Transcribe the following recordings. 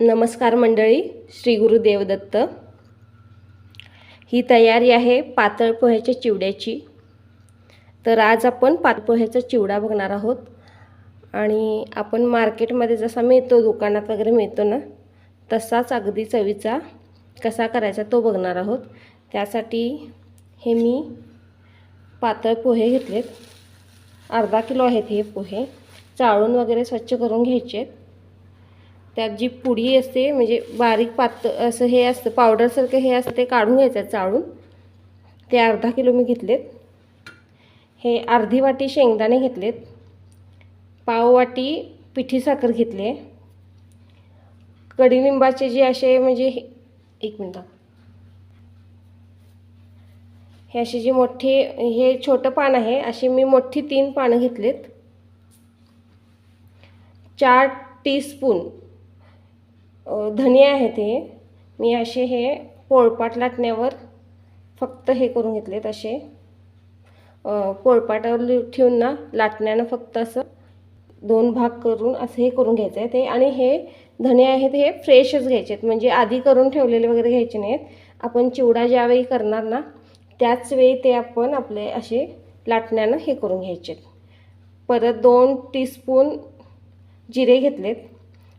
नमस्कार मंडळी श्री गुरुदेवदत्त ही तयारी आहे पातळ पोह्याच्या चिवड्याची. तर आज आपण पातळ पोह्याचा चिवडा बघणार आहोत. आणि आपण मार्केटमध्ये जसा मिळतो दुकानात वगैरे मिळतो ना तसाच अगदी चवीचा कसा करायचा तो बघणार आहोत. त्यासाठी हे मी पातळ पोहे घेतलेत. अर्धा किलो आहेत हे पोहे. चाळून वगैरे स्वच्छ करून घ्यायचे आहेत त्यात जी पुडी असते म्हणजे बारीक पातळ असं हे असतं पावडरसारखं हे असतं ते काढून घ्यायचं आहे चाळून. ते अर्धा किलो मी घेतलेत. हे अर्धी वाटी शेंगदाणे घेतलेत. पाव वाटी पिठी साखर घेतली आहे. कडीलिंबाचे जे असे म्हणजे हे एक मिनटं. हे असे जे मोठे हे छोटं पान आहे अशी मी मोठी तीन पानं घेतलेत. चार टीस्पून धने आहेत हे मी असे हे पोळपाट लाटण्यावर फक्त हे करून घेतलेत असे. पोळपाटावर ठेवून ना लाटण्यानं फक्त असं दोन भाग करून असं हे करून घ्यायचं आहे ते. आणि हे धने आहेत हे फ्रेशच घ्यायचे आहेत. म्हणजे आधी करून ठेवलेले वगैरे घ्यायचे नाहीत. आपण चिवडा ज्यावेळी करणार ना त्याच वेळी ते आपण आपले असे लाटण्यानं हे करून घ्यायचे आहेत. परत दोन टीस्पून जिरे घेतलेत.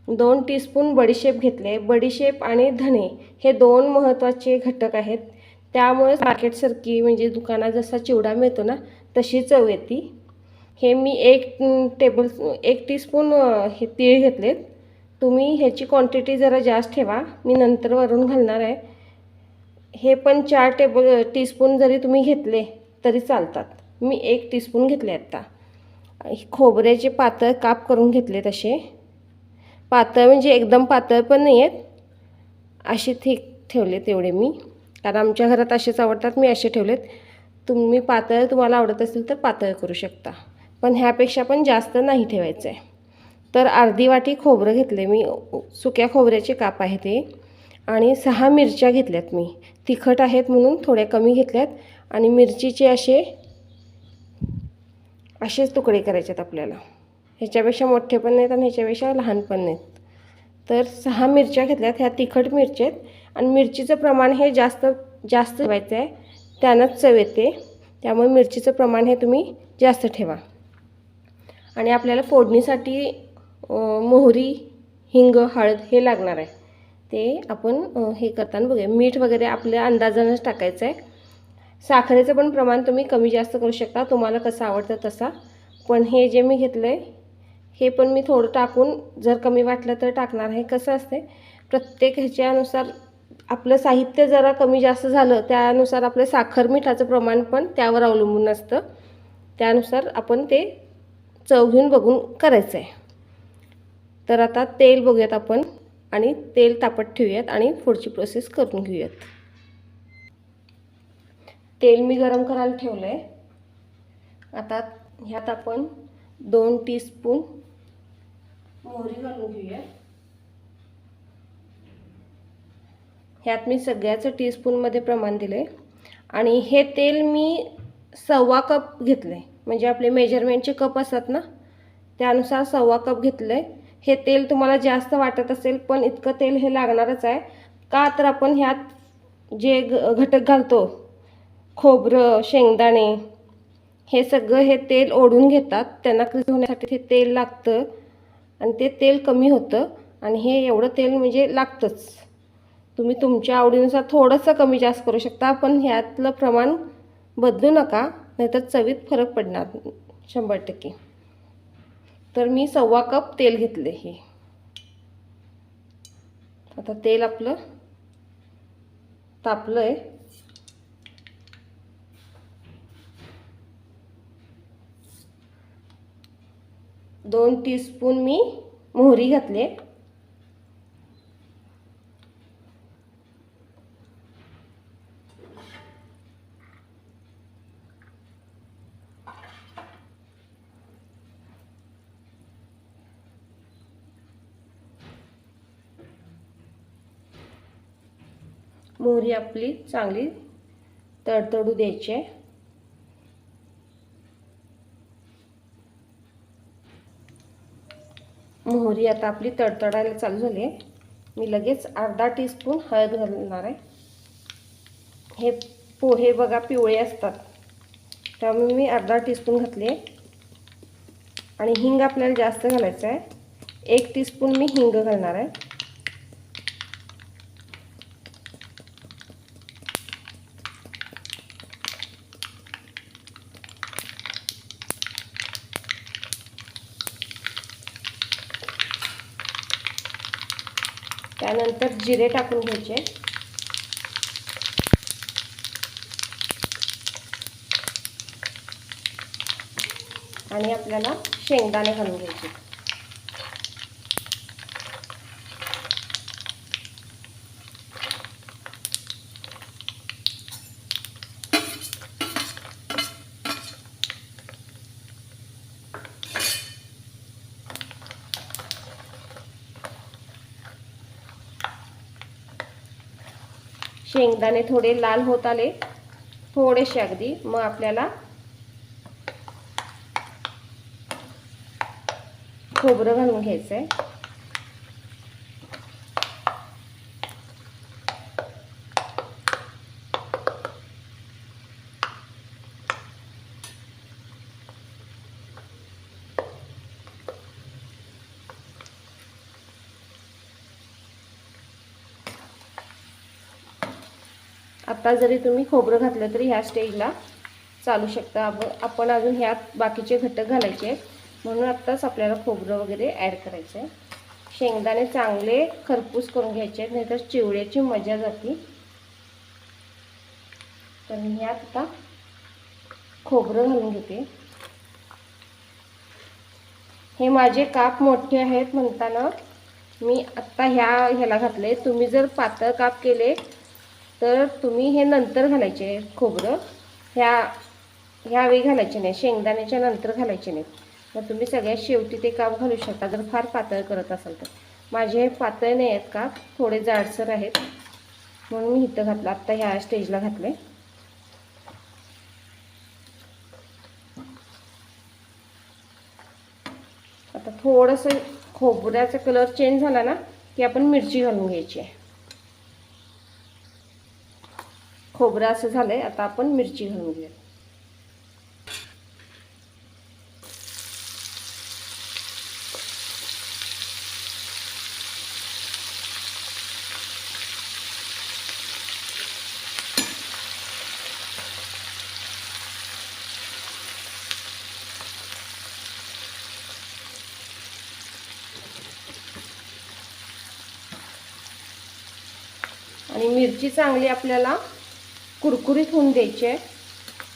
दोन टीस्पून बडीशेप घेतले. बडीशेप आणि धणे हे दोन महत्त्वाचे घटक आहेत. त्यामुळे मार्केटसारखी म्हणजे दुकानात जसा चिवडा मिळतो ना तशी चव येते. हे मी एक टेबल एक टीस्पून हे तीळ घेतलेत. तुम्ही ह्याची क्वांटिटी जरा जास्त ठेवा. मी नंतर वरून घालणार आहे. हे पण चार टेबल टीस्पून जरी तुम्ही घेतले तरी चालतात. मी एक टीस्पून घेतले आत्ता खोबऱ्याचे पातळ काप करून घेतले तसे. पातळ म्हणजे एकदम पातळ पण नाही आहेत असे थिक ठेवले तेवढे मी. कारण आमच्या घरात असेच आवडतात मी असे ठेवलेत. तुम्ही पातळ तुम्हाला आवडत असेल तर पातळ करू शकता. पण ह्यापेक्षा पण जास्त नाही ठेवायचं आहे तर अर्धी वाटी खोबरं घेतले मी. सुक्या खोबऱ्याचे काप आहे ते आणि सहा मिरच्या घेतल्यात मी. तिखट आहेत म्हणून थोड्या कमी घेतल्यात. आणि मिरचीचे असे असेच तुकडे करायचे आहेत आपल्याला. ह्याच्यापेक्षा मोठे पण नाहीत आणि ह्याच्यापेक्षा लहान पण नाहीत. तर सहा मिरच्या घेतल्यात ह्या तिखट मिरच्या आहेत आणि मिरचीचं प्रमाण हे जास्त जास्त ठेवायचं आहे त्यानंच चव येते. त्यामुळे मिरचीचं प्रमाण हे तुम्ही जास्त ठेवा. आणि आपल्याला फोडणीसाठी मोहरी हिंग हळद हे लागणार आहे. ते आपण हे करताना बघूया. मीठ वगैरे आपल्या अंदाजानंच टाकायचं आहे साखरेचं पण प्रमाण तुम्ही कमी जास्त करू शकता. तुम्हाला कसं आवडतं तसा. पण हे जे मी घेतलं आहे हे पण मी थोडं टाकून जर कमी वाटलं तर टाकणार आहे. कसं असते प्रत्येक ह्याच्यानुसार आपलं साहित्य जरा कमी जास्त झालं त्यानुसार आपलं साखर मिठाचं प्रमाण पण त्यावर अवलंबून असतं त्यानुसार आपण ते चव घेऊन बघून करायचं आहे तर आता तेल बघूयात आपण आणि तेल तापत ठेवूयात आणि पुढची प्रोसेस करून घेऊयात. तेल मी गरम करायला ठेवलं आहे आता ह्यात आपण दोन टीस्पून मोहरी घालून घेऊया. ह्यात मी सगळ्याचं टीस्पूनमध्ये प्रमाण दिलं आहे आणि हे तेल मी सव्वा कप घेतलं आहे म्हणजे आपले मेजरमेंटचे कप असतात ना त्यानुसार सव्वा कप घेतलं आहे हे तेल तुम्हाला जास्त वाटत असेल पण इतकं तेल हे लागणारच आहे. का तर आपण ह्यात जे घटक घालतो खोबरं शेंगदाणे हे सगळं हे तेल ओढून घेतात. त्यांना क्रिज होण्यासाठी हे तेल लागतं. आणि ते तेल कमी होतं आणि हे एवढं तेल म्हणजे लागतंच. तुम्ही तुमच्या आवडीनुसार थोडंसं कमी जास्त करू शकता पण ह्यातलं प्रमाण बदलू नका नाहीतर चवीत फरक पडणार शंभर टक्के. तर मी सव्वा कप तेल घेतले हे. आता तेल आपलं तापलं आहे दोन टीस्पून मी मोहरी घातले. मोहरी आपली चांगली तडतडू द्यायची आहे. मोहरी आता आपली तडतडायला चालू झाली आहे. मी लगेच अर्धा टीस्पून हळद घालणार आहे. हे पोहे बघा पिवळे असतात. त्यामुळे मी अर्धा टीस्पून घातले आणि हिंग आपल्याला जास्त घालायचं आहे. एक टीस्पून मी हिंग घालणार आहे. त्यानंतर जिरे टाकून घ्यायचे. आणि आपल्याला शेंगदाणे घालून घ्यायचे. शेंगदाणे थोडे लाल होत आले. थोडेसे अगदी. मग आपल्याला खोबरं घालून घ्यायचं आहे आत्ता जरी तुम्ही खोबरं घातलं तरी ह्या स्टेजला चालू शकता. आप- आपण अजून ह्यात बाकीचे घटक घालायचे आहेत. म्हणून आत्ताच आपल्याला खोबरं वगैरे ॲड करायचं आहे शेंगदाणे चांगले खरपूस करून घ्यायचे आहेत नाहीतर चिवड्याची मजा जाते. तर मी ह्यात आता खोबरं घालून घेते. हे माझे काप मोठे आहेत म्हणताना मी आत्ता ह्या ह्याला घातले. तुम्ही जर पातळ काप केले तर तुम्ही हे नंतर घालायचे खोबरं. ह्या ह्यावेळी घालायचे नाही. शेंगदाण्याच्या नंतर घालायचे नाही. मग तुम्ही सगळ्यात शेवटी ते काप घालू शकता. जर फार पातळ करत असाल तर. माझे हे पातळ नाही आहेत काप. थोडे जाडसर आहेत. म्हणून मी इथं घातलं. आत्ता ह्या स्टेजला घातले आता थोडंसं खोबऱ्याचा कलर चेंज झाला ना की आपण मिरची घालून घ्यायची आहे. खोबरं असं झालंय आता आपण मिरची घालून घेऊया. आणि मिरची चांगली आपल्याला कुरकुरीत होऊन द्यायची. आहे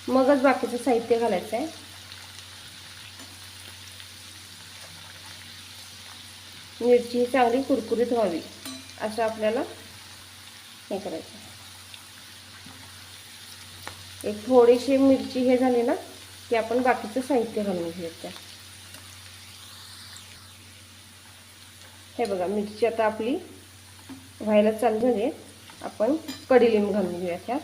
मगच बाकीचं साहित्य घालायचं आहे मिरची ही चांगली कुरकुरीत व्हावी असं आपल्याला हे करायचं. एक थोडीशी मिरची हे झाली ना की आपण बाकीचं साहित्य घालून घ्यायचं. हे बघा मिरची आता आपली व्हायला चालू झाली आपण कडीलिंब घालून घेऊया त्यात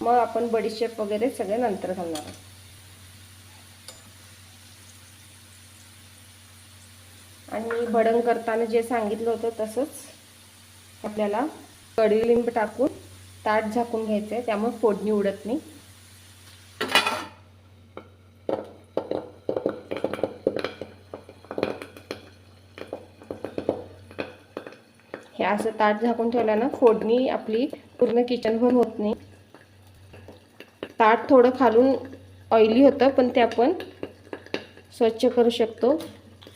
मग आपण बडीशेप वगैरे सगळे नंतर घालणार आहोत. आणि भडंग करताना जे सांगितलं होतं तसंच आपल्याला कडीलिंब टाकून ताट झाकून घ्यायचं आहे त्यामुळे फोडणी उडत नाही. हे असं ताट झाकून ठेवलं ना फोडणी आपली पूर्ण किचनभर होत नाही. ताट थोडं खालून ऑइली होतं पण ते आपण स्वच्छ करू शकतो.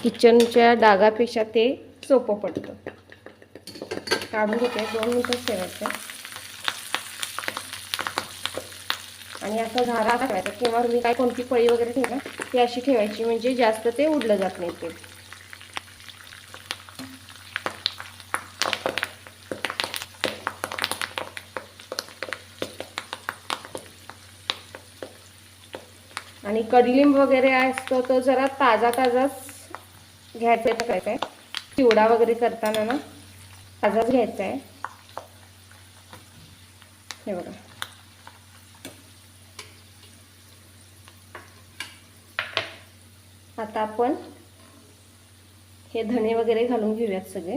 किचनच्या डागापेक्षा ते सोपं पडतं. काढून घेते. दोन मिनटं ठेवायचं. आणि असा झारा ठेवायचा किंवा मी काय कोणती पळी वगैरे ठेवा ती अशी ठेवायची. म्हणजे जास्त ते उडलं जात नाही ते. आणि कडलिंब वगैरे असतो तो जरा ताजा ताजाच घ्यायचा करायचा आहे चिवडा वगैरे करताना ना ताजाच घ्यायचा आहे. हे बघा. आता आपण हे धणे वगैरे घालून घेऊयात सगळे.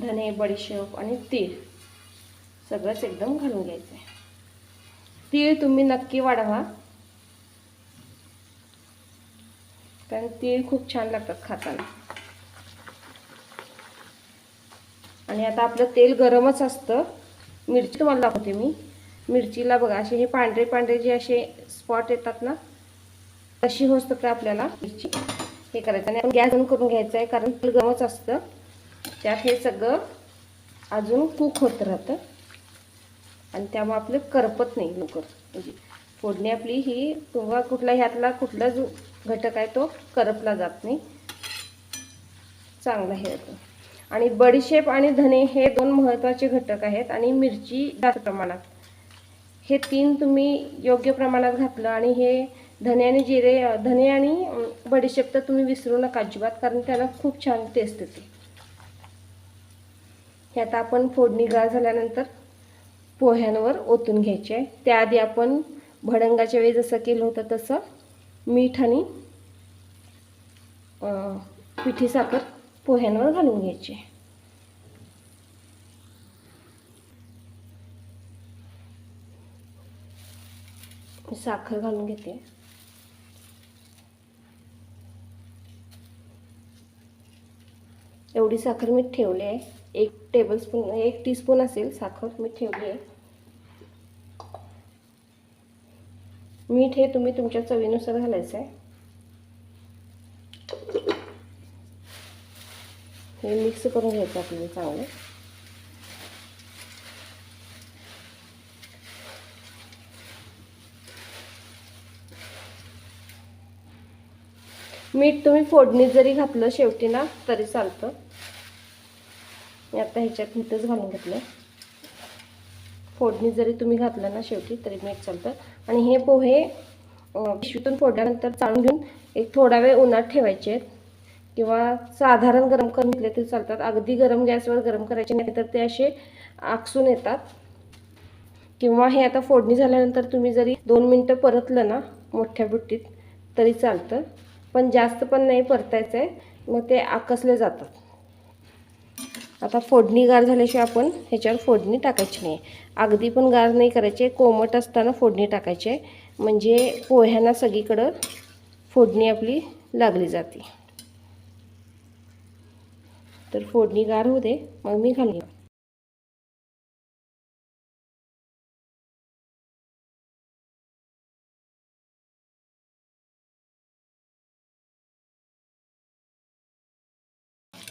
धने बडीशेप आणि तीळ. सगळंच एकदम घालून घ्यायचं आहे तीळ तुम्ही नक्की वाढवा. कारण तीळ खूप छान लागतात खाताना. आणि आता आपलं तेल गरमच असतं. मिरची तुम्हाला दाखवते मी. मिरचीला बघा असे हे पांढरे पांढरे जे असे स्पॉट येतात ना तशी होत तर आपल्याला मिरची हे करायचं. आणि गॅस बंद करून घ्यायचं आहे कारण तेल गरमच असतं. त्यात हे सगळं अजून कुक होत राहतं. आणि त्यामुळे आपलं करपत नाही लवकर. म्हणजे फोडणी आपली ही किंवा कुठला ह्यातला कुठला जो घटक आहे तो करपला जात नाही. चांगला हे होतं आणि बडीशेप आणि धने हे दोन महत्त्वाचे घटक आहेत आणि मिरची जास्त प्रमाणात. हे तीन तुम्ही योग्य प्रमाणात घातलं आणि हे धने आणि जिरे धने आणि बडीशेप तर तुम्ही विसरू नका अजिबात कारण त्याला खूप छान टेस्ट येते. हे आता आपण फोडणी गाळ झाल्यानंतर पोह्यांवर ओतून घ्यायचे आहे. त्याआधी आपण भडंगाच्या वेळी जसं केलं होतं तसं मीठ आणि पिठी साखर पोह्यांवर घालून घ्यायची आहे. साखर घालून घेते. एवढी साखर मी ठेवली आहे. एक टेबलस्पून एक टीस्पून असेल साखर मी ठेवली आहे. मीठ हे तुम्ही तुमच्या चवीनुसार घालायचं आहे हे मिक्स करून घ्यायचं आपल्याला चांगलं. मीठ तुम्ही फोडणीत जरी घातलं शेवटी ना तरी चालतं. मी आता ह्याच्यात मीठच घालून घेतलं. फोडणी जरी तुम्ही घातलं ना शेवटी तरी मीठ चालतं आणि हे पोहे पिशवीतून फोडल्यानंतर चाळून घेऊन एक थोडा वेळ उन्हात ठेवायचे आहेत. किंवा साधारण गरम करून घेतले तरी चालतात. अगदी गरम गॅसवर गरम करायचे नाही तर ते असे आकसून येतात. किंवा हे आता फोडणी झाल्यानंतर तुम्ही जरी दोन मिनटं परतलं ना मोठ्या बुट्टीत तरी चालतं. पण जास्त पण नाही परतायचं आहे मग ते आकसले जातात. आता फोडणी गार झाल्याशिवाय आपण ह्याच्यावर फोडणी टाकायची नाही. अगदी पण गार नाही करायचे. कोमट असताना फोडणी टाकायची. आहे म्हणजे पोह्यांना सगळीकडं फोडणी आपली लागली जाते. तर फोडणी गार होऊ दे. मग मी घालून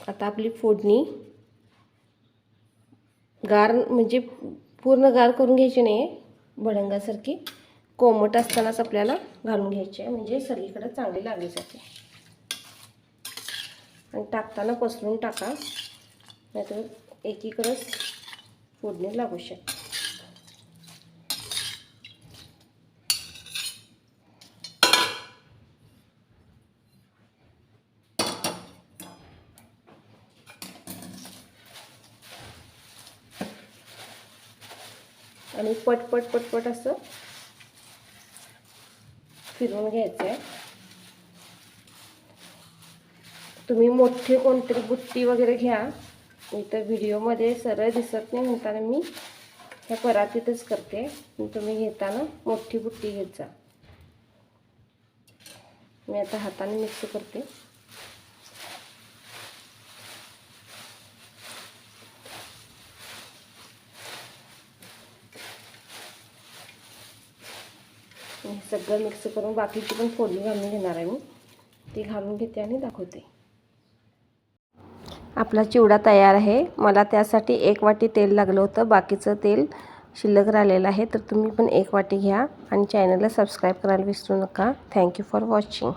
आता आपली फोडणी गार म्हणजे पूर्ण गार करून घ्यायची नाही आहे भडंगासारखी. कोमट असतानाच आपल्याला घालून घ्यायची आहे म्हणजे सगळीकडे चांगली लागली जाते. आणि टाकताना पसरून टाका नाहीतर एकीकडंच फोडणी लागू शकते. आणि पटपट पटपट असं फिरवून घ्यायचं आहे तुम्ही मोठी कोणतरी बुट्टी वगैरे घ्या. इथं व्हिडिओमध्ये सरळ दिसत नाही म्हणताना मी ह्या परातीतच करते. तुम्ही घेताना मोठी बुट्टी घेत जा. मी आता हाताने मिक्स करते. हे सगळं मिक्स करून बाकीची पण फोडणी घालून घेणार आहे मी. ती घालून घेते आणि दाखवते. आपला चिवडा तयार आहे. मला त्यासाठी एक वाटी तेल लागलं होतं. बाकीचं तेल शिल्लक राहिलेलं आहे. तर तुम्ही पण एक वाटी घ्या आणि चॅनलला सबस्क्राईब करायला विसरू नका. Thank you for watching